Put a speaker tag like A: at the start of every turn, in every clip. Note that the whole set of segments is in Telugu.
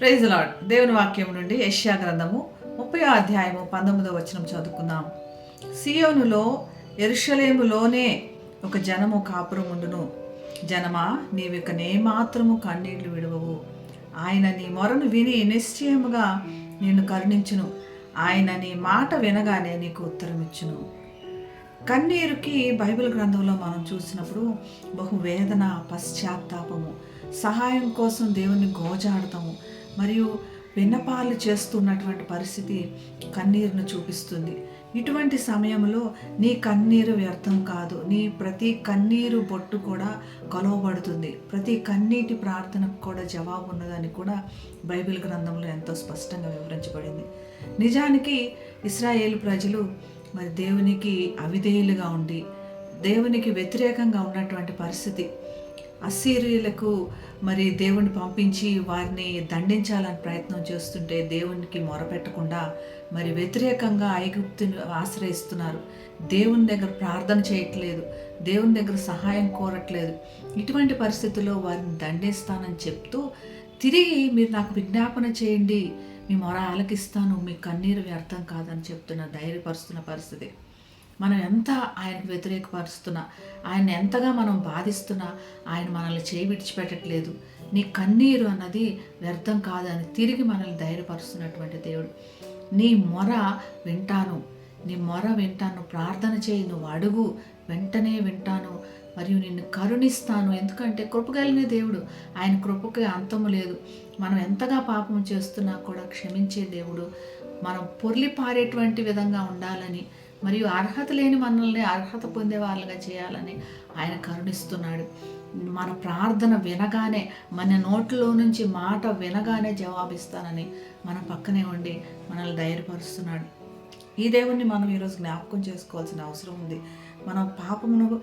A: ప్రైజ్ లాడ్ దేవుని వాక్యం నుండి యష్యా గ్రంథము ముప్పై అధ్యాయము పంతొమ్మిదవ వచనం చదువుకుందాం. సియోనులో ఎరుషలేములోనే ఒక జనము కాపురం ఉండును. జనమా నీవిక నేమాత్రము కన్నీళ్ళు విడవవు. ఆయన నీ మొరను విని నిశ్చయముగా నిన్ను కరుణించును. ఆయన నీ మాట వినగానే నీకు ఉత్తరం ఇచ్చును. కన్నీరుకి బైబిల్ గ్రంథంలో మనం చూసినప్పుడు బహు వేదన పశ్చాత్తాపము సహాయం కోసం దేవుని గోజాడతాము. మరియు విన్నపాలు చేస్తున్నటువంటి పరిస్థితి కన్నీరును చూపిస్తుంది. ఇటువంటి సమయంలో నీ కన్నీరు వ్యర్థం కాదు. నీ ప్రతి కన్నీరు బొట్టు కూడా కొలవబడుతుంది. ప్రతి కన్నీటి ప్రార్థనకు కూడా జవాబు ఉన్నదని కూడా బైబిల్ గ్రంథంలో ఎంతో స్పష్టంగా వివరించబడింది. నిజానికి ఇస్రాయేల్ ప్రజలు మరి దేవునికి అవిధేయులుగా ఉండి దేవునికి వ్యతిరేకంగా ఉన్నటువంటి పరిస్థితి అసీరియులకు మరి దేవుణ్ణి పంపించి వారిని దండించాలని ప్రయత్నం చేస్తుంటే దేవునికి మొరపెట్టకుండా మరి వ్యతిరేకంగా ఐగుప్తుని ఆశ్రయిస్తున్నారు. దేవుని దగ్గర ప్రార్థన చేయట్లేదు. దేవుని దగ్గర సహాయం కోరట్లేదు. ఇటువంటి పరిస్థితుల్లో వారిని దండిస్తానని చెప్తూ తిరిగి మీరు నాకు విజ్ఞాపన చేయండి. మీ మొర ఆలకిస్తాను. మీ కన్నీరు వ్యర్థం కాదని చెప్తున్న ధైర్యపరుస్తున్న పరిస్థితి. మనం ఎంత ఆయనకు వ్యతిరేకపరుస్తున్నా ఆయన ఎంతగా మనం బాధిస్తున్నా ఆయన మనల్ని చేయి విడిచిపెట్టట్లేదు. నీ కన్నీరు అన్నది వ్యర్థం కాదని తిరిగి మనల్ని ధైర్యపరుస్తున్నటువంటి దేవుడు. నీ మొర వింటాను. నీ మొర వింటాను. ప్రార్థన చేయి నువ్వు అడుగు వెంటనే వింటాను. మరియు నిన్ను కరుణిస్తాను. ఎందుకంటే కృపగలిగిన దేవుడు ఆయన కృపకి అంతము లేదు. మనం ఎంతగా పాపం చేస్తున్నా కూడా క్షమించే దేవుడు మనం పొర్లి పారేటువంటి విధంగా ఉండాలని మరియు అర్హత లేని మనల్ని అర్హత పొందే వాళ్ళగా చేయాలని ఆయన కరుణిస్తున్నాడు. మన ప్రార్థన వినగానే మన నోట్లో నుంచి మాట వినగానే జవాబిస్తానని మన పక్కనే ఉండి మనల్ని ధైర్యపరుస్తున్నాడు. ఈ దేవుణ్ణి మనం ఈరోజు జ్ఞాపకం చేసుకోవాల్సిన అవసరం ఉంది. మనం పాపమును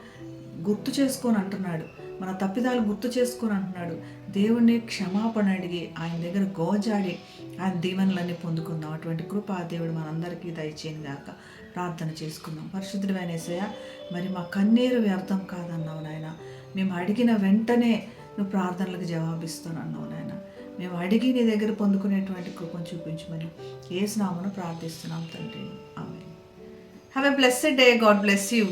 A: గుర్తు చేసుకొని అంటున్నాడు. మన తప్పిదాలు గుర్తు చేసుకొని అంటున్నాడు. దేవుణ్ణి క్షమాపణ అడిగి ఆయన దగ్గర గోజాడి ఆయన దీవెనలన్నీ పొందుకుందాం. అటువంటి కృప దేవుడు మనందరికీ దయచేయని గాక. ప్రార్థన చేసుకుందాం. పరిశుద్ధుడైన యేసయ్య మరి మా కన్నీరు వ్యర్థం కాదన్నావు నాయన. మేము అడిగిన వెంటనే నువ్వు ప్రార్థనలకు జవాబిస్తానన్నావు నాయన. మేము అడిగి నీ దగ్గర పొందుకునేటువంటి కృపను చూపించమని ఏ స్నామను ప్రార్థిస్తున్నాం తండ్రి. ఆమె have a blessed day God bless you